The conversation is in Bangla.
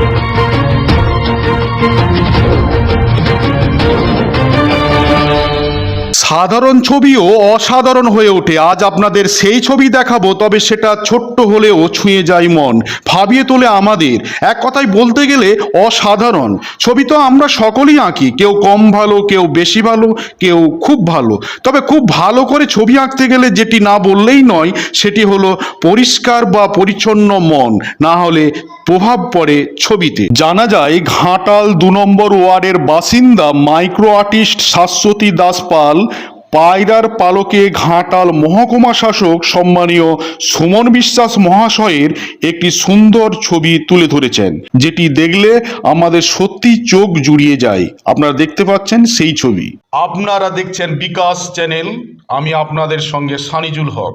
Thank you. সাধারণ ছবিও অসাধারণ হয়ে ওঠে। আজ আপনাদের সেই ছবি দেখাবো, তবে সেটা ছোট্ট হলেও ছুঁয়ে যায় মন, ভাবিয়ে তোলে আমাদের। এক কথায় বলতে গেলে অসাধারণ। ছবি তো আমরা সকলেই আঁকি, কেউ কম ভালো, কেউ বেশি ভালো, কেউ খুব ভালো। তবে খুব ভালো করে ছবি আঁকতে গেলে যেটি না বললেই নয়, সেটি হলো পরিষ্কার বা পরিচ্ছন্ন মন, না হলে প্রভাব পড়ে ছবিতে। জানা যায়, ঘাটাল দু নম্বর ওয়ার্ডের বাসিন্দা, মাইক্রো আর্টিস্ট শাশ্বতী দাস পাল পায়রার পালকে ঘাটাল মহকুমা শাসক সম্মানীয় সুমন বিশ্বাস মহাশয়ের একটি সুন্দর ছবি তুলে ধরেছেন, যেটি দেখলে আমাদের সত্যি চোখ জুড়িয়ে যায়। আপনারা দেখতে পাচ্ছেন সেই ছবি। আপনারা দেখছেন বিকাশ চ্যানেল, আমি আপনাদের সঙ্গে সানিজুল হক।